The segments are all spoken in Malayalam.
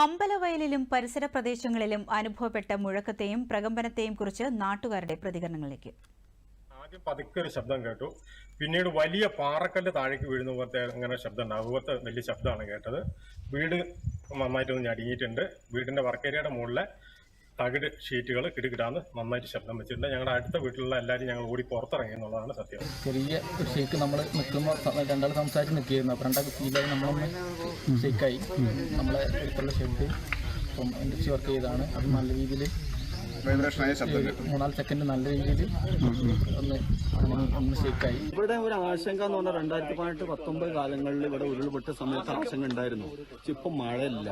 അമ്പലവയലിലും പരിസര പ്രദേശങ്ങളിലും അനുഭവപ്പെട്ട മുഴക്കത്തെയും പ്രകമ്പനത്തെയും കുറിച്ച് നാട്ടുകാരുടെ പ്രതികരണങ്ങളിലേക്ക്. ആദ്യം പതുക്കെ ഒരു ശബ്ദം കേട്ടു. പിന്നീട് വലിയ പാറക്കല്ല് താഴേക്ക് വീഴുന്ന പോലത്തെ അങ്ങനെ ശബ്ദം ഉണ്ട് അതുപോലത്തെ വലിയ ശബ്ദമാണ് കേട്ടത്. വീട് നന്നായിട്ടൊന്ന് ഞടിഞ്ഞിട്ടുണ്ട്. വീടിന്റെ വർക്കേരിയയുടെ മുകളിലെ തകിട് ഷീറ്റുകൾ കിടുകിടാന്ന് നന്നായിട്ട് ശബ്ദം വെച്ചിട്ടുണ്ട്. ഞങ്ങളുടെ അടുത്ത വീട്ടിലുള്ള എല്ലാവരും ഞങ്ങൾ ഓടി പുറത്തിറങ്ങി എന്നുള്ളതാണ് സത്യം. ചെറിയ ഒരു ഷേക്ക് നമ്മൾ നിൽക്കുമ്പോൾ രണ്ടാൾ സംസാരിച്ച് നിൽക്കുകയായിരുന്നു. അപ്പം രണ്ടാൾ ഫീലായി നമ്മളൊന്ന് ഷേക്കായി നമ്മളെ അടുത്തുള്ള ഷെഡ് അപ്പം ഇൻഡസ്ട്രി വർക്ക് ചെയ്താണ് അത് നല്ല രീതിയിൽ വൈബ്രേഷനായ ശബ്ദം കേട്ടു. മൂന്നാൽ സെക്കൻഡ് നല്ല രീതിയിൽ ഒന്ന് ഒന്ന് ഷേക്കായി ഇവിടെ ഒരു ആശങ്ക എന്ന് പറഞ്ഞാൽ രണ്ടായിരത്തി പതിനെട്ട് പത്തൊമ്പത് കാലങ്ങളിൽ ഇവിടെ ഉരുൾപൊട്ട സമയത്ത് ആശങ്ക ഉണ്ടായിരുന്നു. പക്ഷെ ഇപ്പൊ മഴയില്ല.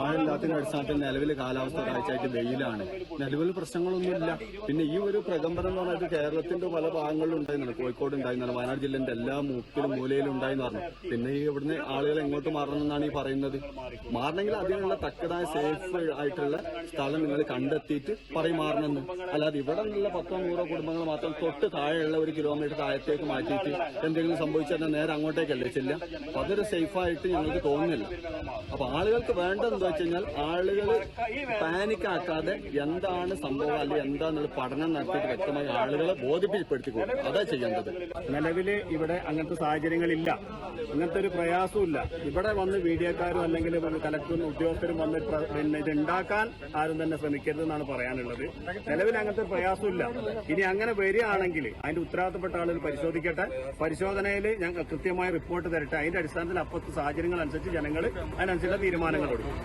മഴയില്ലാത്തതിന്റെ അടിസ്ഥാനത്തിൽ നിലവിൽ കാലാവസ്ഥ കാഴ്ചയായിട്ട് വെയിലാണ്. നിലവിൽ പ്രശ്നങ്ങളൊന്നുമില്ല. പിന്നെ ഈ ഒരു പ്രകമ്പനം എന്ന് പറഞ്ഞാൽ കേരളത്തിന്റെ പല ഭാഗങ്ങളിലും ഉണ്ടായിരുന്നു കോഴിക്കോട് ഉണ്ടായിരുന്നു വയനാട് ജില്ലന്റെ എല്ലാ മൂക്കിലും മൂലയിലും ഉണ്ടായി എന്ന് പറഞ്ഞു. പിന്നെ ഈ ഇവിടുന്ന് ആളുകൾ എങ്ങോട്ട് മാറണമെന്നാണ് ഈ പറയുന്നത്. മാറണമെങ്കിൽ അതിനുള്ള തക്കതായ സേഫ് ആയിട്ടുള്ള സ്ഥലം നിങ്ങൾ കണ്ടെത്തിയിട്ട് പറയും മാറണമെന്ന്. അല്ലാതെ ഇവിടെ നിന്നുള്ള പത്തോ നൂറോ കുടുംബങ്ങൾ മാത്രം തൊട്ട് താഴെയുള്ള ഒരു കിലോമീറ്റർ താഴത്തേക്ക് മാറ്റിയിട്ട് എന്തെങ്കിലും സംഭവിച്ചാൽ നേരെ അങ്ങോട്ടേക്കല്ലേ ചെല്ലുക? അപ്പൊ അതൊരു സേഫായിട്ട് ഞങ്ങൾക്ക് തോന്നുന്നില്ല. അപ്പൊ ആളുകൾക്ക് വേണ്ടത് എന്താ വെച്ച് കഴിഞ്ഞാൽ ആളുകൾ പാനിക്കാക്കാതെ എന്താണ് സംഭവം അല്ലെങ്കിൽ എന്താണെന്നുള്ള പഠനം നടത്തിയിട്ട് വ്യക്തമായി ആളുകളെ ബോധിപ്പിച്ചപ്പെടുത്തി കൊടുക്കും അതാ ചെയ്യേണ്ടത്. നിലവിൽ ഇവിടെ അങ്ങനത്തെ സാഹചര്യങ്ങളില്ല. അങ്ങനത്തെ ഒരു പ്രയാസമില്ല ഇവിടെ വന്ന് മീഡിയക്കാരും അല്ലെങ്കിൽ കലക്ടറും ഉദ്യോഗസ്ഥരും വന്ന് പിന്നെ ഇത് ഉണ്ടാക്കാൻ ആരും തന്നെ ശ്രമിക്കരുതെന്നാണ് പറയാനുള്ളത്. നിലവിൽ അങ്ങനത്തെ പ്രയാസമില്ല. ഇനി അങ്ങനെ വരികയാണെങ്കിൽ അതിന്റെ ഉത്തരവാദിത്തപ്പെട്ട ആളുകൾ പരിശോധിക്കട്ടെ. പരിശോധനയിൽ ഞങ്ങൾ കൃത്യമായ റിപ്പോർട്ട് തരട്ടെ. അതിന്റെ അടിസ്ഥാനത്തിൽ അപ്പത്തെ സാഹചര്യങ്ങൾ അനുസരിച്ച് ജനങ്ങൾ അതിനനുസരിച്ചുള്ള തീരുമാനങ്ങൾ എടുക്കും.